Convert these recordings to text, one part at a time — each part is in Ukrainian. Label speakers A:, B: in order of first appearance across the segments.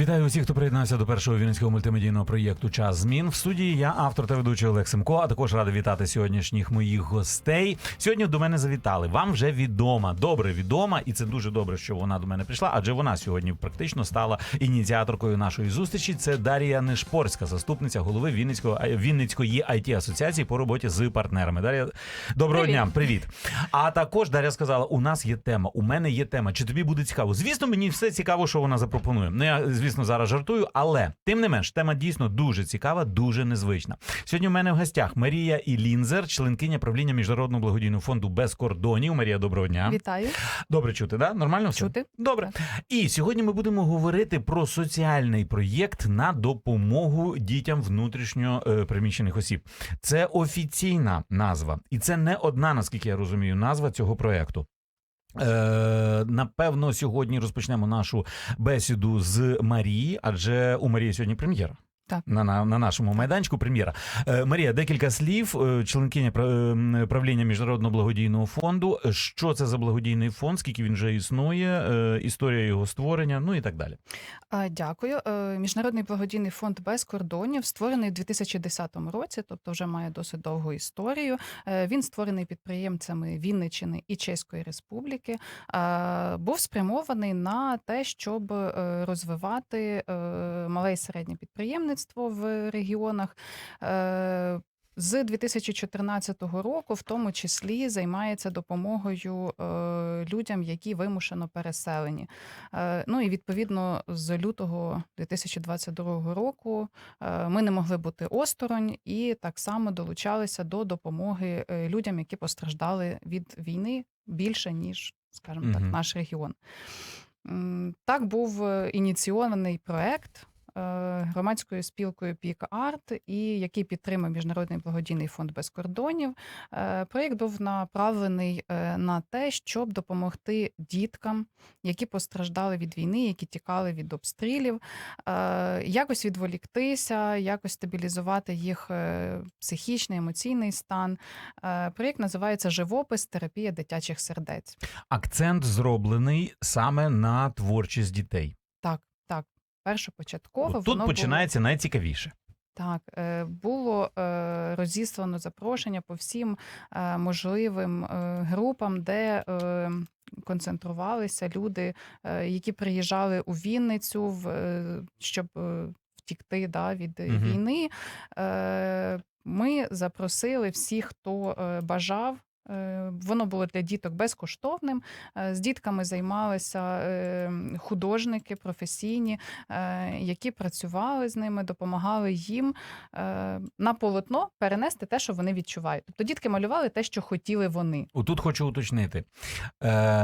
A: Вітаю усіх, хто приєднався до першого вінницького мультимедійного проєкту Час змін. В студії я автор та ведучий Олег Семко. А також радий вітати сьогоднішніх моїх гостей. Сьогодні до мене завітали. Вам вже відома, добре відома, і це дуже добре, що вона до мене прийшла. Адже вона сьогодні практично стала ініціаторкою нашої зустрічі. Це Дар'я Нешпорська, заступниця голови Вінницького Вінницької it асоціації по роботі з партнерами. Дар'я, доброго
B: Привіт.
A: дня, привіт. А також Дар'я сказала: у нас є тема, у мене є тема. Чи тобі буде цікаво? Звісно, мені все цікаво, що вона запропонує. Ну я звісно зараз жартую, але тим не менш, тема дійсно дуже цікава, дуже незвична. Сьогодні у мене в гостях Марія Ілінзер, членкиня правління міжнародного благодійного фонду без кордонів. Марія, доброго дня.
B: Вітаю.
A: Добре чути, да? Нормально все?
B: Чути.
A: Добре. І сьогодні ми будемо говорити про соціальний проєкт на допомогу дітям внутрішньо е, переміщених осіб. Це офіційна назва, і це не одна, наскільки я розумію, назва цього проєкту. Е, напевно, сьогодні розпочнемо нашу бесіду з Марії, адже у Марії сьогодні прем'єра.
B: Так.
A: На, на, на нашому майданчику прем'єра. Е, Марія, декілька слів, е, членкиня правління Міжнародного благодійного фонду. Що це за благодійний фонд, скільки він вже існує, е, історія його створення, ну і так далі.
B: Дякую. Е, Міжнародний благодійний фонд без кордонів створений у 2010 році, тобто вже має досить довгу історію. Е, Він створений підприємцями Вінниччини і Чеської Республіки. Е, Був спрямований на те, щоб розвивати мале і середнє підприємництво в регіонах. Е, З 2014 року, в тому числі, займається допомогою е, людям, які вимушено переселені. Е, Ну і відповідно з лютого 2022 року ми не могли бути осторонь і так само долучалися до допомоги людям, які постраждали від війни більше ніж, скажімо так, наш регіон. Так був ініційований проект. Е, Громадською спілкою Пік Арт, і який підтримав Міжнародний благодійний фонд без кордонів. Е, Проєкт був направлений е, на те, щоб допомогти діткам, які постраждали від війни, які тікали від обстрілів, якось відволіктися, якось стабілізувати їх психічний, емоційний стан. Проєкт називається Живопис терапія дитячих сердець.
A: Акцент зроблений саме на творчість дітей.
B: Першопочатково
A: От тут
B: воно було-
A: починається найцікавіше.
B: Так, е, було е, розіслано запрошення по всім е, можливим групам, де концентрувалися люди, які приїжджали у Вінницю, в, щоб втікти да, від
A: Мгм.
B: війни. Ми запросили всіх, хто бажав. Е, Воно було для діток безкоштовним. Е, З дітками займалися е, художники професійні, які працювали з ними, допомагали їм на полотно перенести те, що вони відчувають. Тобто дітки малювали те, що хотіли вони.
A: Отут хочу уточнити.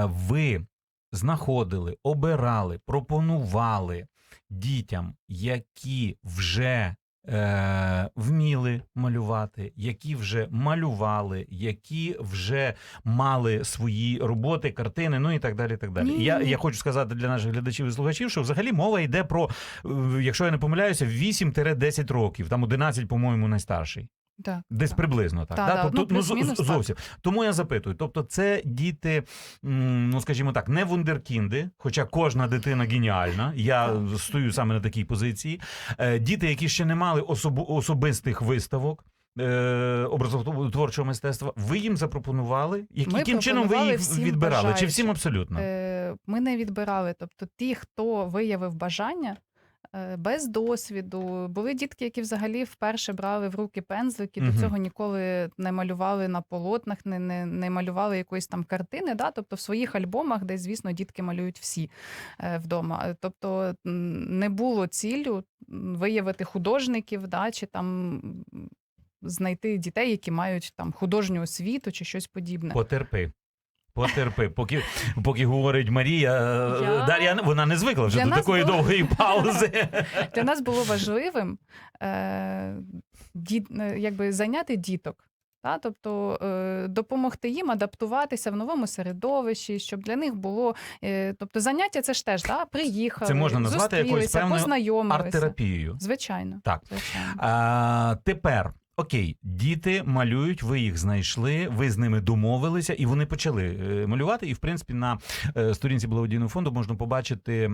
A: Ви знаходили, обирали, пропонували дітям, які вже е, вміли малювати, які вже малювали, які вже мали свої роботи, картини, ну і так далі. І так далі. Я, я хочу сказати для наших глядачів і слухачів, що взагалі мова йде про, е, якщо я не помиляюся, 8-10 років, там 11, по-моєму, найстарший.
B: Так,
A: Десь
B: так.
A: приблизно так.
B: Та,
A: да?
B: да,
A: Тобто,
B: ну,
A: ну, з-
B: плюс-мінус
A: з-
B: так.
A: зовсім. Тому я запитую: тобто, це діти, ну скажімо так, не вундеркінди, хоча кожна дитина геніальна. Я
B: Так.
A: стою саме на такій позиції. Е, Діти, які ще не мали особу, особистих виставок. е, Образотворчого мистецтва, ви їм запропонували, яким чином ви їх відбирали? Чи всім абсолютно?
B: Е, Ми не відбирали. Тобто, ті, хто виявив бажання. Е, Без досвіду були дітки, які взагалі вперше брали в руки пензлики,
A: Мгм.
B: до цього ніколи не малювали на полотнах, не, не, не малювали якоїсь там картини. Да? Тобто в своїх альбомах, де, звісно, дітки малюють всі е, вдома. Е, Тобто не було ціллю виявити художників, да? чи там знайти дітей, які мають там художню освіту чи щось подібне.
A: Потерпи. Потерпи, поки, поки говорить Марія, е,
B: Я-
A: Дар'я, вона не звикла вже
B: Для
A: до такої
B: було-
A: довгої паузи.
B: Для нас було важливим е, ді, е, якби зайняти діток. Та, тобто е, допомогти їм адаптуватися в новому середовищі, щоб для них було. Е, тобто заняття це ж теж да, приїхали,
A: Це можна назвати якоюсь певною. Арт-терапією.
B: Звичайно.
A: Так.
B: Звичайно.
A: А, тепер. Окей, діти малюють, ви їх знайшли, ви з ними домовилися, і вони почали е, малювати. І в принципі на е, сторінці благодійного фонду можна побачити.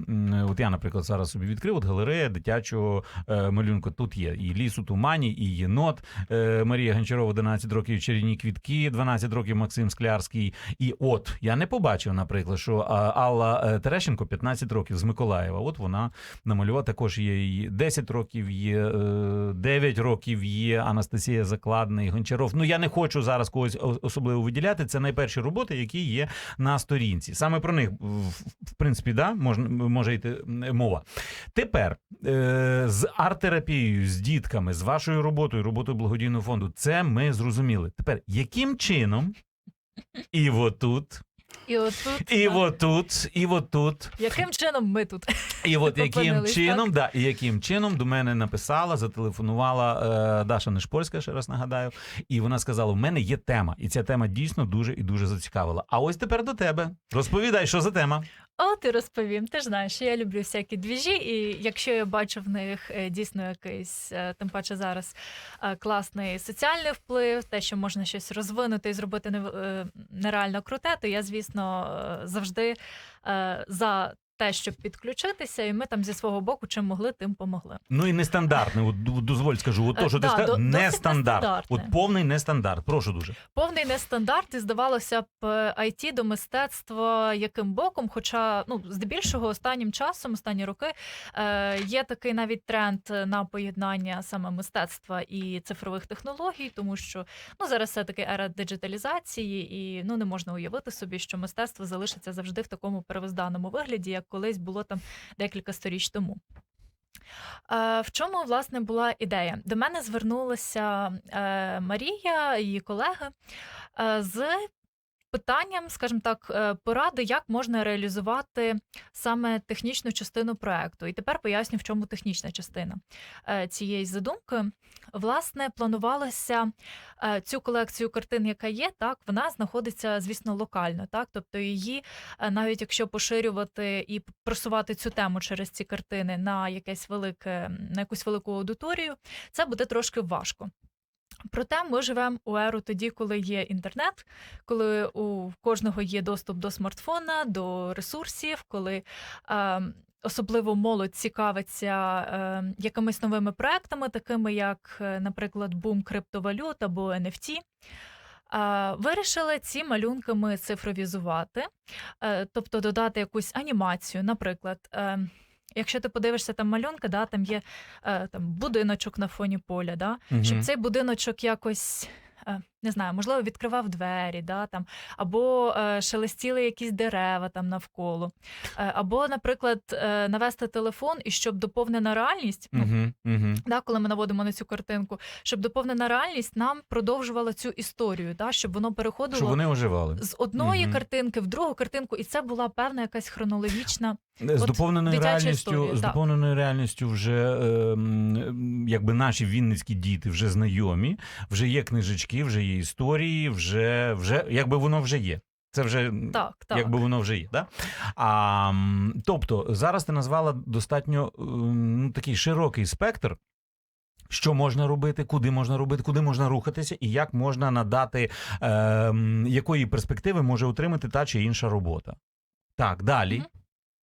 A: От я, наприклад, зараз собі відкрив от галерея дитячого е, малюнку. Тут є і ліс у тумані, і єнот. Е, Марія Гончарова, 11 років, чарівні квітки, 12 років Максим Склярський. І от я не побачив, наприклад, що Алла е, Терещенко 15 років з Миколаєва. От вона намалювала. Також є і 10 років, є е, 9 років є Анастасія Закладний, Гончаров. Ну я не хочу зараз когось особливо виділяти. Це найперші роботи, які є на сторінці. Саме про них, в, в принципі, да, можна може йти мова. Тепер е, з арт-терапією, з дітками, з вашою роботою, роботою благодійного фонду, це ми зрозуміли. Тепер яким чином? І отут,
C: І отут,
A: і отут, і отут.
C: яким чином ми тут?
A: І от яким чином, да, і яким чином до мене написала, зателефонувала е, Даша Нешпольська, ще раз нагадаю, і вона сказала: у мене є тема, і ця тема дійсно дуже і дуже зацікавила. А ось тепер до тебе. Розповідай, що за тема.
C: О, ти розповім. Ти ж знаєш, що я люблю всякі двіжі, і якщо я бачу в них е, дійсно якийсь, е, тим паче зараз е, класний соціальний вплив, те, що можна щось розвинути і зробити нереально круте, то я, звісно, завжди за те, щоб підключитися, і ми там зі свого боку чим могли, тим помогли.
A: Ну і нестандартне. От, дозволь скажу, от то, що ти
C: да,
A: сказав, нестандарт. От повний нестандарт. Прошу дуже.
C: Повний нестандарт, і здавалося б, IT до мистецтва яким боком. Хоча, ну, здебільшого, останнім часом, останні роки, е, є такий навіть тренд на поєднання саме мистецтва і цифрових технологій, тому що ну зараз все таки ера диджиталізації, і ну не можна уявити собі, що мистецтво залишиться завжди в такому первозданному вигляді, як колись було там декілька сторіч тому. В чому власне була ідея? До мене звернулася е, Марія, її колега е, з питанням, скажімо так, е, поради, як можна реалізувати саме технічну частину проекту. І тепер поясню, в чому технічна частина е, цієї задумки. Власне, планувалося е, цю колекцію картин, яка є, так вона знаходиться, звісно, локально, так тобто її, навіть якщо поширювати і просувати цю тему через ці картини на якесь велике, на якусь велику аудиторію, це буде трошки важко. Проте ми живемо у еру тоді, коли є інтернет, коли у кожного є доступ до смартфона, до ресурсів, коли е, особливо молодь цікавиться е, якимись новими проектами, такими як, е, наприклад, бум криптовалют або NFT. Е, Вирішили ці малюнки ми цифровізувати, е, тобто додати якусь анімацію. Наприклад, якщо ти подивишся там малюнки, да, там є е, там будиночок на фоні поля, да, щоб цей будиночок якось. е, Не знаю, можливо, відкривав двері, да, там, або е, шелестіли якісь дерева там навколо, е, або, наприклад, е, навести телефон і щоб доповнена реальність, ну,
A: Мгм, мгм.
C: да, коли ми наводимо на цю картинку, щоб доповнена реальність нам продовжувала цю історію, да, щоб воно переходило
A: Щоб вони оживали.
C: з одної
A: Мгм.
C: картинки в другу картинку, і це була певна якась хронологічна.
A: З доповненою реальністю,
C: історія,
A: з доповненою реальністю вже ем, якби наші вінницькі діти вже знайомі, вже є книжечки, вже є історії, вже, вже якби воно вже є. Це вже
C: Так, так.
A: якби воно вже є. Да? А, тобто, зараз ти назвала достатньо ем, ну, такий широкий спектр. Що можна робити, куди можна робити, куди можна рухатися, і як можна надати, ем, якої перспективи може отримати та чи інша робота. Так, далі.
C: Мгм.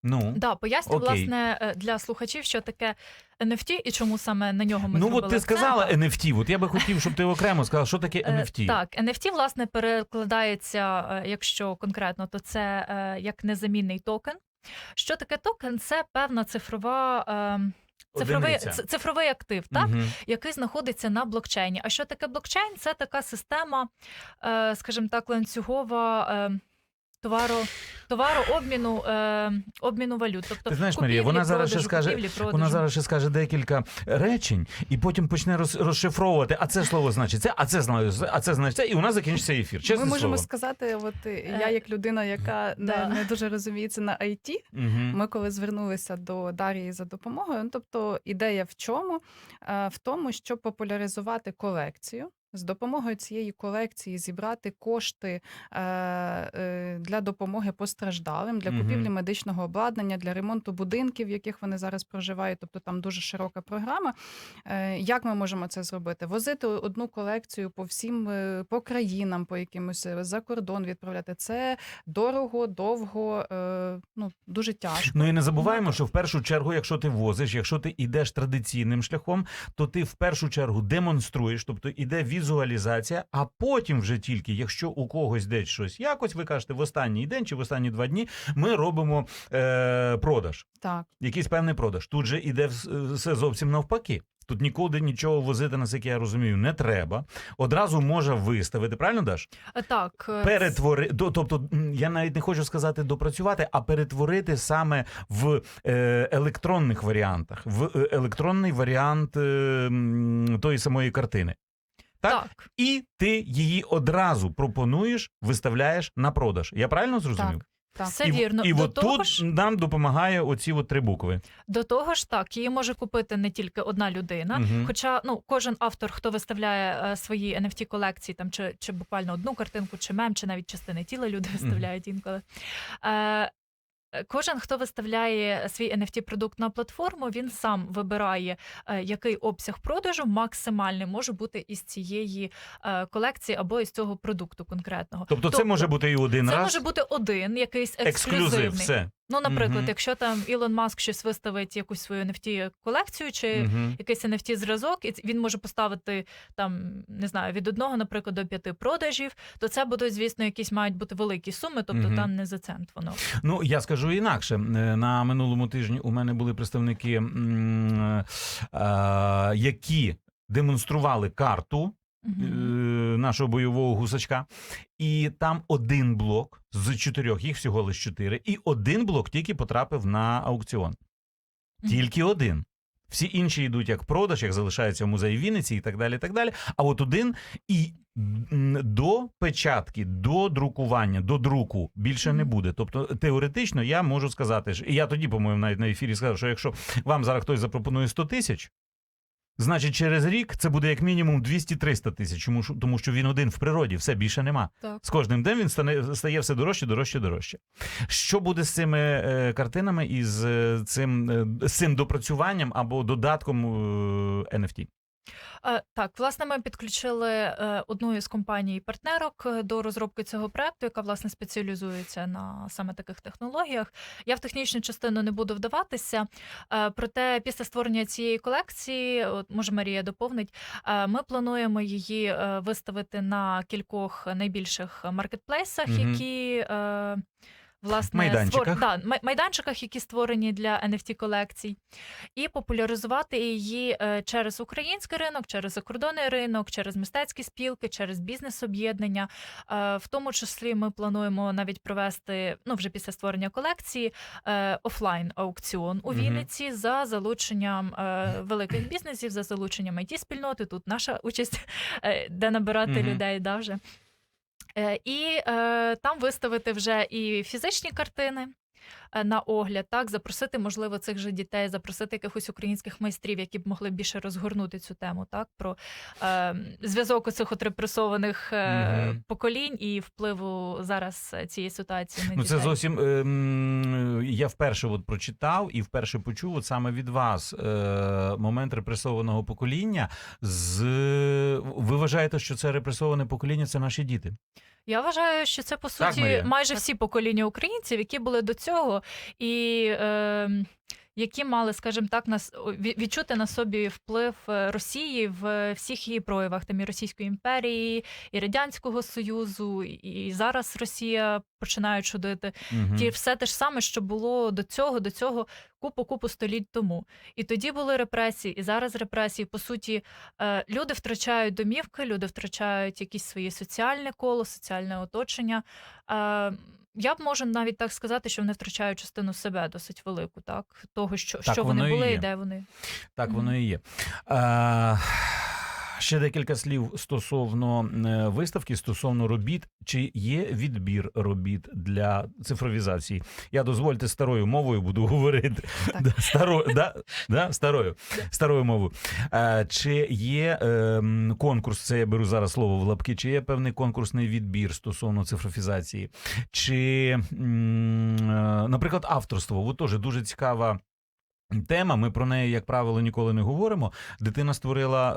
A: Ну.
C: Да, поясню,
A: Окей.
C: власне, е, для слухачів, що таке NFT і чому саме на нього ми
A: ну,
C: зробили
A: от ти
C: акцент.
A: сказала NFT. От я би хотів, щоб ти окремо сказала, що таке
C: Е,
A: NFT.
C: Так, NFT, власне, перекладається, е, якщо конкретно, то це е, як незамінний токен. Що таке токен? Це певна цифрова. е, Цифровий,
A: Одиниця.
C: цифровий актив, так,
A: Мгм.
C: який знаходиться на блокчейні. А що таке блокчейн? Це така система, е, скажімо так, ланцюгова товаро, товарообміну е, обміну валют. Тобто
A: Ти знаєш,
C: купівлі,
A: Марія, вона зараз ще скаже-
C: купівлі.
A: Вона зараз ще скаже декілька речень, і потім почне роз, розшифровувати, а це слово значить це, а це значить, а це значить це, і у нас закінчиться ефір. Чесне
B: Ми можемо
A: слово.
B: сказати, от е, я,
C: Е,
B: як людина, яка не, не дуже розуміється на IT. Ми коли звернулися до Дарії за допомогою, ну тобто ідея в чому? Е, В тому, щоб популяризувати колекцію. З допомогою цієї колекції зібрати кошти е, е, для допомоги постраждалим, для купівлі медичного обладнання, для ремонту будинків, в яких вони зараз проживають. Тобто там дуже широка програма. Е, Як ми можемо це зробити? Возити одну колекцію по всім е, по країнам, по якимось е, за кордон відправляти. Це дорого, довго, е, ну дуже тяжко.
A: Ну і не забуваємо, що в першу чергу, якщо ти возиш, якщо ти йдеш традиційним шляхом, то ти в першу чергу демонструєш, тобто іде візуалізація, а потім вже тільки, якщо у когось десь щось якось, ви кажете, в останній день чи в останні два дні ми робимо е, продаж,
B: Так.
A: якийсь певний продаж. Тут же іде все зовсім навпаки. Тут нікуди нічого возити, наскільки я розумію, не треба. Одразу може виставити, правильно Даш?
C: Е, Так, е,
A: перетвори, тобто я навіть не хочу сказати допрацювати, а перетворити саме в е, електронних варіантах, в електронний варіант тої самої картини. Так?
C: так.
A: І ти її одразу пропонуєш, виставляєш на продаж. Я правильно зрозумів?
B: Так. Так.
C: Все
A: і,
C: вірно.
A: І
C: До
A: от
C: того
A: тут
C: ж-
A: нам допомагає оці от три букви.
C: До того ж, так, її може купити не тільки одна людина.
A: Мгм.
C: Хоча ну кожен автор, хто виставляє е, свої NFT колекції, там чи, чи буквально одну картинку, чи мем, чи навіть частини тіла люди виставляють інколи. Е, е, Кожен, хто виставляє свій NFT продукт на платформу, він сам вибирає, е, який обсяг продажу максимальний може бути із цієї е, колекції або із цього продукту конкретного.
A: Тобто, це може бути і один
C: це
A: раз
C: може бути один якийсь ексклюзивний.
A: ексклюзив. Все.
C: Ну, наприклад,
A: Мгм.
C: якщо там Ілон Маск щось виставить якусь свою NFT колекцію чи
A: Мгм.
C: якийсь NFT зразок, і він може поставити там не знаю від одного, наприклад, до п'яти продажів, то це будуть, звісно, якісь мають бути великі суми, тобто
A: Мгм.
C: там не за цент воно.
A: Ну я скажу інакше. Е, На минулому тижні у мене були представники, е, е, які демонстрували карту
C: Мгм.
A: нашого бойового гусачка, і там один блок з чотирьох, їх всього лише чотири, і один блок тільки потрапив на аукціон.
C: Мгм.
A: Тільки один. Всі інші йдуть як продаж, як залишаються в музеї Вінниці і так далі. і так далі. А от один і до печатки, до друкування, до друку більше не буде. Тобто, теоретично я можу сказати, що- і я тоді, по-моєму, навіть на ефірі сказав, що якщо вам зараз хтось запропонує 100 тисяч. Значить, через рік це буде як мінімум 200-300 тисяч, тому що, тому що він один в природі, все більше нема.
C: Так.
A: З кожним днем він стане стає все дорожче, дорожче, дорожче. Що буде з цими е, картинами і з е, цим, е, з цим допрацюванням або додатком е, NFT?
C: Е, Так, власне, ми підключили е, одну із компаній партнерок е, до розробки цього проекту, яка власне спеціалізується на саме таких технологіях. Я в технічну частину не буду вдаватися. Проте після створення цієї колекції, от може Марія доповнить, ми плануємо її виставити на кількох найбільших маркетплейсах,
A: Мгм.
C: які. Власне,
A: Майданчиках.
C: створ... да, май- майданчиках, які створені для NFT колекцій, і популяризувати її е, через український ринок, через закордонний ринок, через мистецькі спілки, через бізнес-об'єднання. Е, В тому числі ми плануємо навіть провести ну вже після створення колекції е, офлайн аукціон у. Вінниці за залученням великих бізнесів, за залученням it спільноти. Тут наша участь, де набирати
A: Мгм.
C: людей. Да, вже. Е, І е, там виставити вже і фізичні картини. Е, На огляд, так запросити, можливо, цих же дітей, запросити якихось українських майстрів, які б могли більше розгорнути цю тему, так про е, зв'язок у цих от репресованих е,
A: Мгм.
C: поколінь і впливу зараз е, цієї ситуації на
A: Ну,
C: дітей.
A: це зовсім е, я вперше от прочитав і вперше почув от саме від вас е, момент репресованого покоління. З ви вважаєте, що це репресоване покоління це наші діти?
C: Я вважаю, що це по суті
A: Марія?
C: майже всі покоління українців, які були до цього, і е, які мали, скажімо так, нас відчути на собі вплив е, Росії в всіх її проявах, там і Російської імперії, і Радянського Союзу, і зараз Росія починає чудити.
A: Мгм.
C: Ті все те ж саме, що було до цього, до цього купу купу століть тому. І тоді були репресії, і зараз репресії. По суті, е, люди втрачають домівки, люди втрачають якісь свої соціальне коло, соціальне оточення. Я б можу навіть так сказати, що вони втрачають частину себе досить велику, так того, що,
A: Так
C: що вони
A: і
C: були
A: є.
C: і де вони.
A: Так воно і є. Е, Ще декілька слів стосовно е, виставки, стосовно робіт. Чи є відбір робіт для цифровізації? Я дозвольте старою мовою буду говорити.
B: Так.
A: Да, старою, да, да, старою, старою мовою. Е, Чи є е, конкурс? Це я беру зараз слово в лапки. Чи є певний конкурсний відбір стосовно цифрофізації? Чи, м, е, наприклад, авторство? От теж дуже цікава. Тема, ми про неї, як правило, ніколи не говоримо. Дитина створила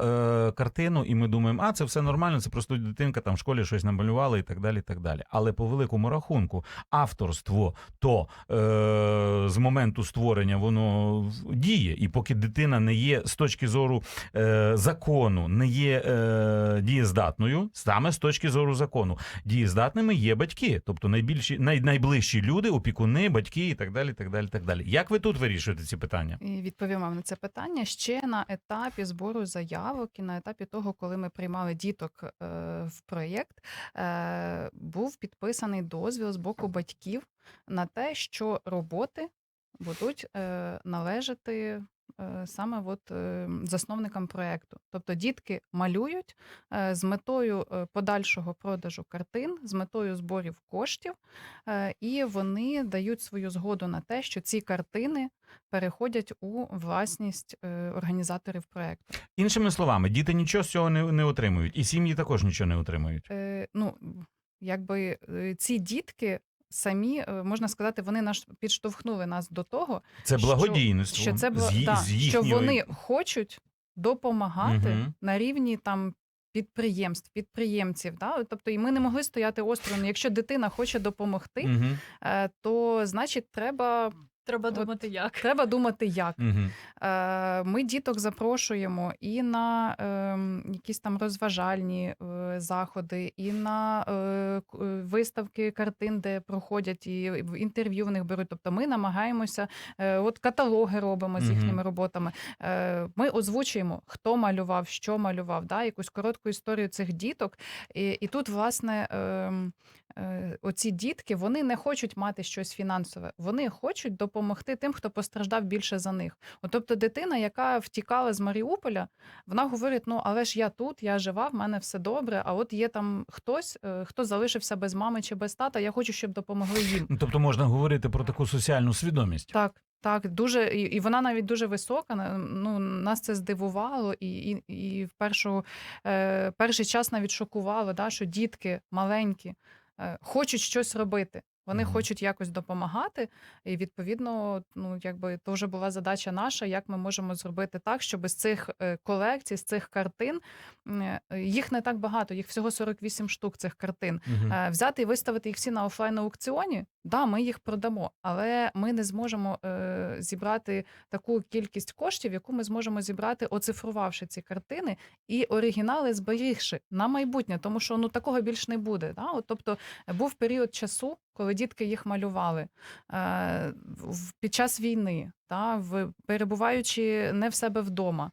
A: е, картину, і ми думаємо, а це все нормально, це просто дитинка там в школі щось намалювала і так далі. і так далі. Але по великому рахунку, авторство то е, з моменту створення воно діє. І поки дитина не є з точки зору е, закону, не є е, дієздатною, саме з точки зору закону, дієздатними є батьки, тобто найбільші, най, найближчі люди, опікуни, батьки і так далі. так далі, так далі. Як ви тут вирішуєте ці питання?
B: І відповім вам на це питання ще на етапі збору заявок і на етапі того, коли ми приймали діток е, в проєкт, е, був підписаний дозвіл з боку батьків на те, що роботи будуть е, належати. Е, Саме от е, засновникам проєкту. Тобто дітки малюють е, з метою подальшого продажу картин, з метою зборів коштів, і вони дають свою згоду на те, що ці картини переходять у власність організаторів проекту.
A: Іншими словами, діти нічого з цього не, не отримують, і сім'ї також нічого не отримують.
B: Е, ну, якби ці дітки самі, е, можна сказати, вони нас підштовхнули нас до того,
A: Це
B: що-
A: благодійництво.
B: що це було
A: з,
B: да,
A: з
B: що вони хочуть допомагати
A: угу.
B: на рівні там. Підприємств, підприємців, да? Тобто, і ми не могли стояти осторонь. Якщо дитина хоче допомогти, е, то значить треба,
C: Треба
B: От.
C: думати, як.
B: треба думати, як. Е, Ми діток запрошуємо і на ем, якісь там розважальні е, заходи, і на е, е, виставки картин, де проходять і в інтерв'ю в них беруть. Тобто ми намагаємося, е, от каталоги робимо з їхніми роботами. Е, Ми озвучуємо, хто малював, що малював, да, якусь коротку історію цих діток. І, і тут, власне, е, оці дітки вони не хочуть мати щось фінансове, вони хочуть допомогти тим, хто постраждав більше за них. От, тобто, дитина, яка втікала з Маріуполя, вона говорить: ну але ж я тут, я жива, в мене все добре. А от є там хтось, е, хто залишився без мами чи без тата. Я хочу, щоб допомогли їм.
A: Ну, Тобто можна говорити про таку соціальну свідомість.
B: Так, так, дуже і, вона навіть дуже висока. Ну нас це здивувало, і, і, і в першу е, перший час навіть шокувало, да, що дітки маленькі е, хочуть щось робити. Вони
A: Мгм.
B: хочуть якось допомагати, і відповідно, ну якби то вже була задача наша, як ми можемо зробити так, щоб з цих е, колекцій, з цих картин е, їх не так багато, їх всього 48 штук цих картин.
A: Мгм.
B: Е, взяти і виставити їх всі на офлайн аукціоні, да, ми їх продамо, але ми не зможемо е, зібрати таку кількість коштів, яку ми зможемо зібрати, оцифрувавши ці картини і оригінали зберігши на майбутнє, тому що ну такого більш не буде. Да? От, тобто е, був період часу, коли дітки їх малювали е, під час війни, та в, перебуваючи не в себе вдома.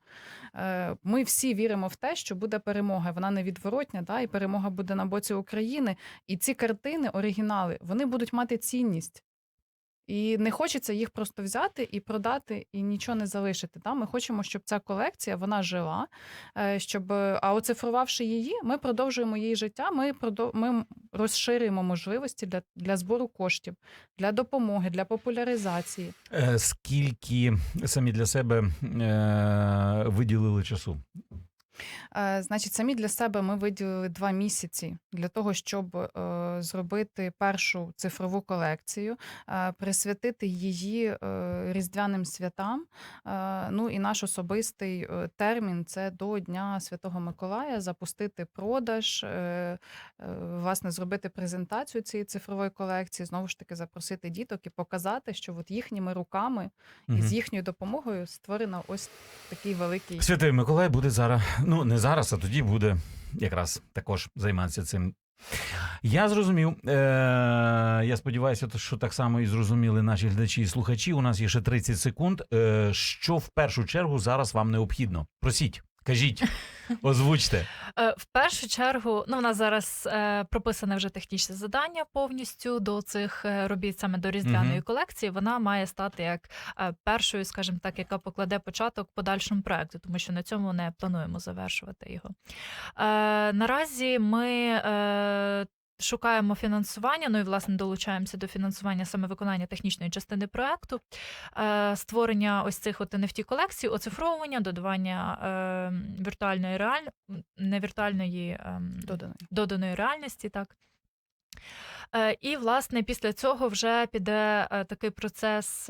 B: Е, Ми всі віримо в те, що буде перемога. Вона невідворотня, та і перемога буде на боці України. І ці картини, оригінали, вони будуть мати цінність. І не хочеться їх просто взяти і продати, і нічого не залишити. Да? Ми хочемо, щоб ця колекція вона жила, е, щоб а оцифрувавши її, ми продовжуємо її життя. Ми продов... ми розширюємо можливості для, для збору коштів, для допомоги, для популяризації.
A: Е, Скільки самі для себе е, виділили часу?
B: Е, Значить, самі для себе ми виділили два місяці для того, щоб е, зробити першу цифрову колекцію, е, присвятити її різдвяним святам. Ну і наш особистий термін це до Дня Святого Миколая запустити продаж, власне, зробити презентацію цієї цифрової колекції, знову ж таки запросити діток і показати, що от їхніми руками і з їхньою допомогою створено ось такий великий.
A: Святий Миколай буде зараз. Ну, не зараз, а тоді буде якраз також займатися цим. Я зрозумів. Е, я сподіваюся, що так само і зрозуміли наші глядачі і слухачі. У нас є ще 30 секунд. Е, що в першу чергу зараз вам необхідно? Просіть, кажіть. Озвучте.
C: Е, В першу чергу, ну, в нас зараз е, прописане вже технічне завдання повністю до цих е, робіт, саме до різдвяної
A: Мгм.
C: колекції. Вона має стати як першою, скажімо так, яка покладе початок подальшому проекту, тому що на цьому не плануємо завершувати його. Наразі ми. Шукаємо фінансування, ну і власне долучаємося до фінансування саме виконання технічної частини проекту, е, створення ось цих от NFT колекцій, оцифровування, додавання е, віртуальної реаль... не віртуальної ем,
B: Доданої.
C: доданої реальності, так. Е, І, власне, після цього вже піде такий процес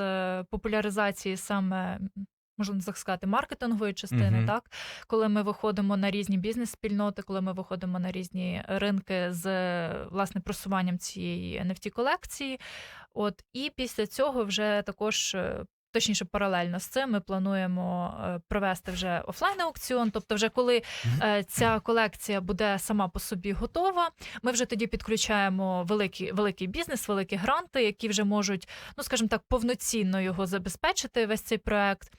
C: популяризації саме. Можна так сказати, маркетингової частини,
A: Мгм.
C: так коли ми виходимо на різні бізнес-спільноти, коли ми виходимо на різні ринки з власне просуванням цієї NFT колекції. От і після цього вже також. е, Точніше, паралельно з цим ми плануємо е, провести вже офлайн аукціон. Тобто, вже коли е, ця колекція буде сама по собі готова, ми вже тоді підключаємо великий, великий бізнес, великі гранти, які вже можуть, ну скажімо так, повноцінно його забезпечити, весь цей проект.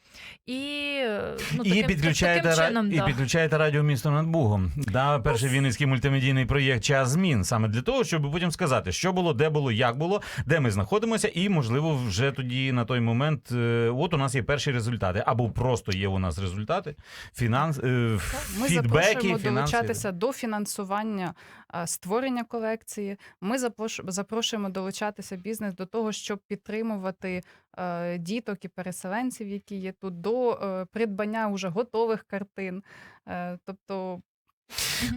C: І, е, ну,
A: і
C: таким,
A: підключаєте,
C: таким чином,
A: і
C: да.
A: підключаєте радіо місто над Бугом. Да, перший вінницький мультимедійний проєкт час змін саме для того, щоб потім сказати, що було, де було, як було, де ми знаходимося, і можливо вже тоді на той момент, е, от у нас є перші результати, або просто є у нас результати, фінанс, е,
B: Ми
A: фідбеки,
B: запрошуємо
A: фінанси.
B: долучатися до фінансування створення колекції. Ми запрошуємо долучатися бізнес до того, щоб підтримувати діток і переселенців, які є тут, до е, придбання уже готових картин. Е, Тобто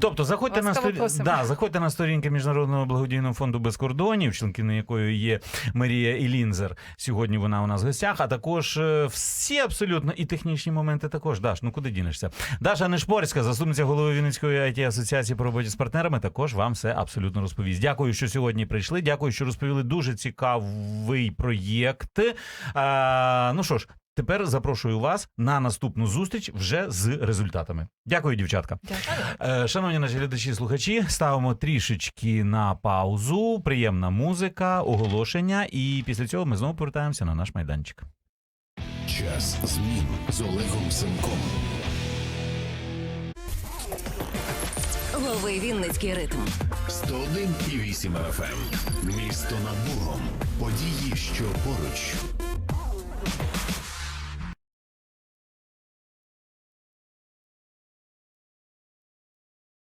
A: Тобто заходьте на сторі... да, заходьте на сторінки Міжнародного благодійного фонду без кордонів, членкиною якої є Марія Ілінзер. Сьогодні вона у нас в гостях, а також е, всі абсолютно і технічні моменти також. Даш, ну куди дінешся? Даша Нешпорська, заступниця голови Вінницької it асоціації по роботі з партнерами, також вам все абсолютно розповість. Дякую, що сьогодні прийшли. Дякую, що розповіли дуже цікавий проєкт. А, ну що ж. Тепер запрошую вас на наступну зустріч вже з результатами. Дякую, дівчатка.
C: Дякую.
A: Е, Шановні наші глядачі слухачі, ставимо трішечки на паузу. Приємна музика, оголошення, і після цього ми знову повертаємося на наш майданчик.
D: Час змін з Олегом Семком.
E: Лови Вінницький ритм.
D: 101,8 FM. Місто над Богом. Події, що поруч.